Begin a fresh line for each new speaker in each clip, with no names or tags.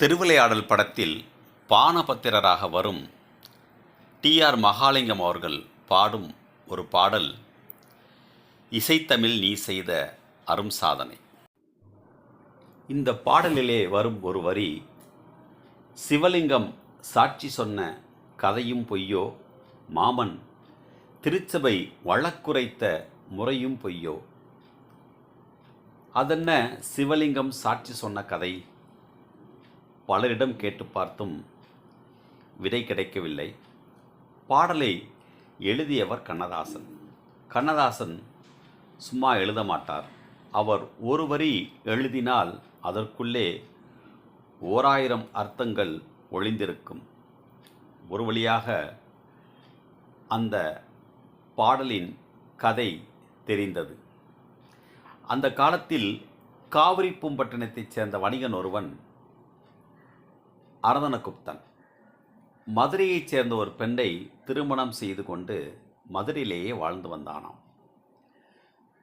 திருவிளையாடல் படத்தில் பானபத்திரராக வரும் டிஆர் மகாலிங்கம் அவர்கள் பாடும் ஒரு பாடல் இசைத்தமிழ் நீ செய்த அரும் சாதனை. இந்த பாடலிலே வரும் ஒரு வரி சிவலிங்கம் சாட்சி சொன்ன கதையும் பொய்யோ மாமன் திருச்சபை வழக்குரைத்த முறையும் பொய்யோ. அதென்ன சிவலிங்கம் சாட்சி சொன்ன கதை? பலரிடம் கேட்டு பார்த்தும் விடை கிடைக்கவில்லை. பாடலை எழுதியவர் கண்ணதாசன். கண்ணதாசன் சும்மா எழுத மாட்டார். அவர் ஒரு வரி எழுதினால் அதற்குள்ளே ஓராயிரம் அர்த்தங்கள் ஒளிந்திருக்கும். ஒரு வழியாக அந்த பாடலின் கதை தெரிந்தது. அந்த காலத்தில் காவிரி பூம்பட்டினத்தைச் சேர்ந்த வணிகன் ஒருவன் அரதனகுப்தன். மதுரையைச் சேர்ந்த ஒரு பெண்ணை திருமணம் செய்து கொண்டு மதுரையிலேயே வாழ்ந்து வந்தானாம்.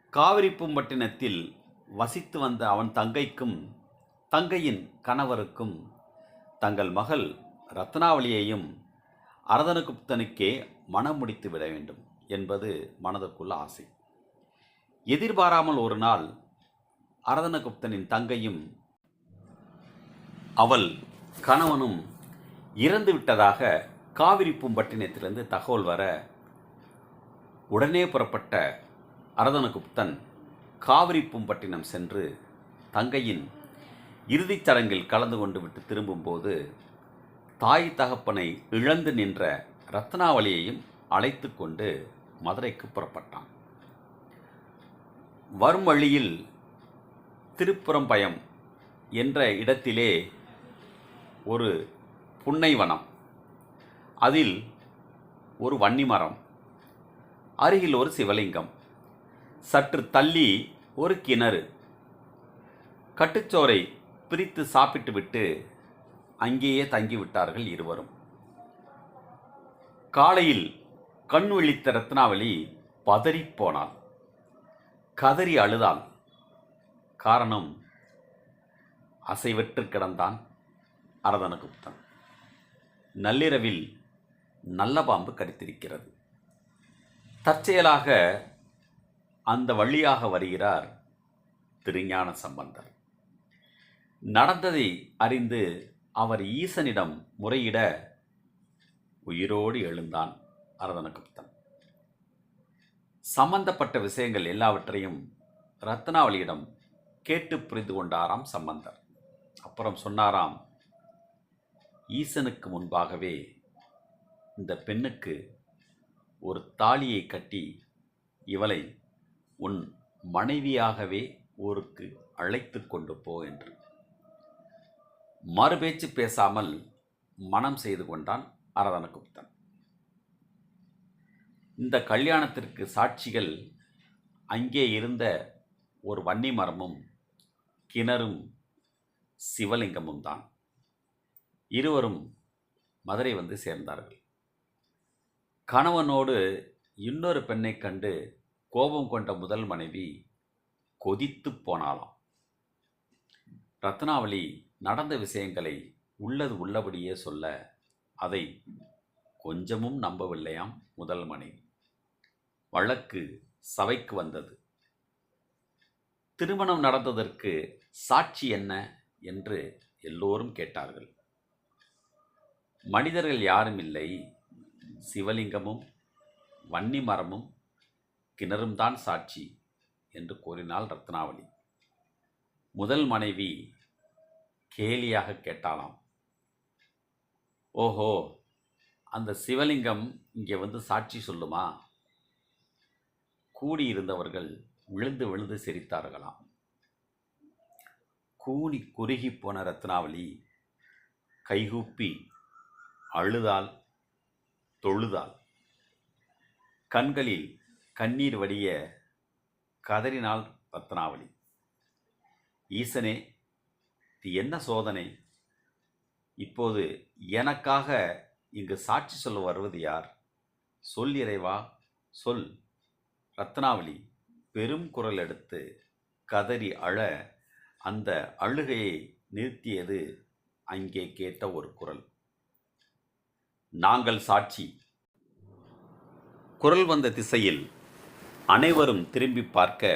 காவிரி பூம்பட்டினத்தில் வசித்து வந்த அவன் தங்கைக்கும் தங்கையின் கணவருக்கும் தங்கள் மகள் ரத்னாவளியையும் அரதனகுப்தனுக்கே மனம் முடித்து விட வேண்டும் என்பது மனதுக்குள்ள ஆசை. எதிர்பாராமல் ஒரு நாள் அரதனகுப்தனின் தங்கையும் அவள் கணவனும் இறந்து விட்டதாக காவிரி பூம்பட்டினத்திலிருந்து தகவல் வர உடனே புறப்பட்ட அரதனகுப்தன் காவிரி பூம்பட்டினம் சென்று தங்கையின் இறுதிச் சடங்கில் கலந்து கொண்டு விட்டு திரும்பும்போது தாய் தகப்பனை இழந்து நின்ற ரத்னாவளியையும் அழைத்து கொண்டு மதுரைக்கு புறப்பட்டான். வரும் வழியில் திருப்புறம்பயம் என்ற இடத்திலே ஒரு புன்னைவனம். அதில் ஒரு வன்னி மரம் அருகில் ஒரு சிவலிங்கம். சற்று தள்ளி ஒரு கிணறு. கட்டுச்சோரை பிரித்து சாப்பிட்டுவிட்டு அங்கேயே தங்கிவிட்டார்கள் இருவரும். காலையில் கண் விழித்த ரத்னாவளி பதறிப்போனாள் கதறி அழுதாள். காரணம் அசைவற்று கிடந்தான். அரதனகுப்தன். நள்ளிரவில் நல்ல பாம்பு கடித்திருக்கிறது. தற்செயலாக அந்த வழியாக வருகிறார் திருஞான சம்பந்தர். நடந்ததை அறிந்து அவர் ஈசனிடம் முறையிட உயிரோடு எழுந்தான் அரதனகுப்தன். சம்பந்தப்பட்ட விஷயங்கள் எல்லாவற்றையும் ரத்னாவளியிடம் கேட்டு புரிந்து கொண்டாராம் சம்பந்தர். அப்புறம் சொன்னாராம் ஈசனுக்கு முன்பாகவே இந்த பெண்ணுக்கு ஒரு தாலியை கட்டி இவளை உன் மனைவியாகவே ஊருக்கு அழைத்து கொண்டு போ என்று. மறுபேச்சு பேசாமல் மனம் செய்து கொண்டான் அரதனகுப்தன் இந்த கல்யாணத்திற்கு சாட்சிகள் அங்கே இருந்த ஒரு வன்னி மரமும் கிணறும் சிவலிங்கமும் தான். இருவரும் மதுரை வந்து சேர்ந்தார்கள். கணவனோடு இன்னொரு பெண்ணை கண்டு கோபம் கொண்ட முதல் மனைவி கொதித்து போனாளாம். ரத்னாவளி நடந்த விஷயங்களை உள்ளது உள்ளபடியே சொல்ல அதை கொஞ்சமும் நம்பவில்லையாம் முதல் மனைவி. வழக்கு சபைக்கு வந்தது. திருமணம் நடந்ததற்கு சாட்சி என்ன என்று எல்லோரும் கேட்டார்கள். மனிதர்கள் யாரும் இல்லை. சிவலிங்கமும் வன்னி மரமும் கிணறும் தான் சாட்சி என்று கூறினாள் ரத்னாவளி. முதல் மனைவி கேலியாக கேட்டாலாம் ஓஹோ அந்த சிவலிங்கம் இங்கே வந்து சாட்சி சொல்லுமா? கூடியிருந்தவர்கள் விழுந்து விழுந்து சிரித்தார்களாம். கூனி குறுகி போன ரத்னாவளி கைகூப்பி அழுதால் தொழுதாள் கண்களில் கண்ணீர் வடிய கதறினால் ரத்னாவளி. ஈசனே இது என்ன சோதனை? இப்போது எனக்காக இங்கு சாட்சி சொல்ல வருவது யார்? சொல் இறைவா சொல். ரத்னாவளி பெரும் குரல் எடுத்து கதறி அழ அந்த அழுகையை நிறுத்தியது அங்கே கேட்ட ஒரு குரல். நாங்கள் சாட்சி. குரல் வந்த திசையில் அனைவரும் திரும்பி பார்க்க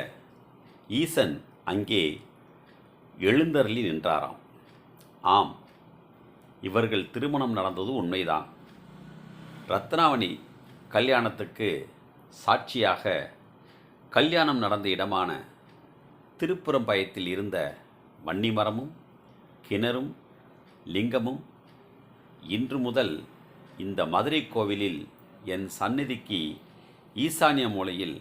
ஈசன் அங்கே எழுந்தருளி நின்றாராம். ஆம் இவர்கள் திருமணம் நடந்தது உண்மைதான். ரத்னாவணி கல்யாணத்துக்கு சாட்சியாக கல்யாணம் நடந்த இடமான திருப்புறம்பயத்தில் இருந்த வன்னிமரமும் கிணறும் லிங்கமும் இன்று முதல் இந்த மதுரை கோவிலில் என் சந்நிதிக்கு ஈசானிய மூலையில்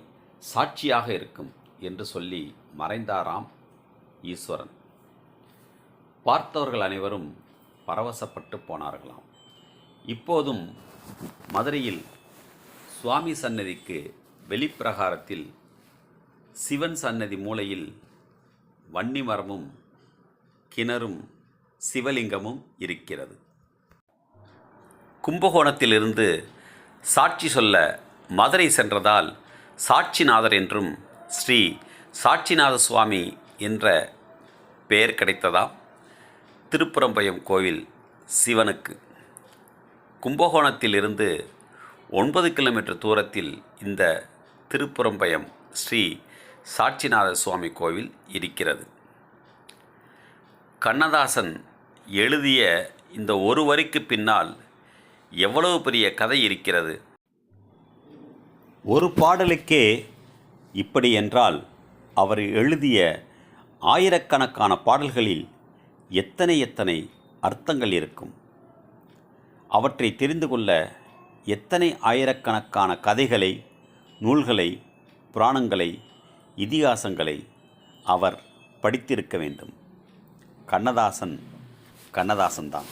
சாட்சியாக இருக்கும் என்று சொல்லி மறைந்தாராம் ஈஸ்வரன். பார்த்தவர்கள் அனைவரும் பரவசப்பட்டு போனார்களாம். இப்போதும் மதுரையில் சுவாமி சன்னதிக்கு வெளிப்பிரகாரத்தில் சிவன் சன்னதி மூலையில் வன்னி மரமும் கிணறும் சிவலிங்கமும் இருக்கிறது. கும்பகோணத்திலிருந்து சாட்சி சொல்ல மதுரை சென்றதால் சாட்சிநாதர் என்றும் ஸ்ரீ சாட்சிநாத சுவாமி என்ற பெயர் கிடைத்ததாம் திருப்புறம்பயம் கோவில் சிவனுக்கு. கும்பகோணத்திலிருந்து ஒன்பது கிலோமீட்டர் தூரத்தில் இந்த திருப்புறம்பயம் ஸ்ரீ சாட்சிநாத சுவாமி கோவில் இருக்கிறது. கண்ணதாசன் எழுதிய இந்த ஒரு வரிக்கு பின்னால் எவ்வளவு பெரிய கதை இருக்கிறது? ஒரு பாடலுக்கே இப்படி என்றால் அவர் எழுதிய ஆயிரக்கணக்கான பாடல்களில் எத்தனை எத்தனை அர்த்தங்கள் இருக்கும்? அவற்றை தெரிந்து கொள்ள எத்தனை ஆயிரக்கணக்கான கதைகளை நூல்களை புராணங்களை இதிகாசங்களை அவர் படித்திருக்க வேண்டும்? கண்ணதாசன் கண்ணதாசன்தான்.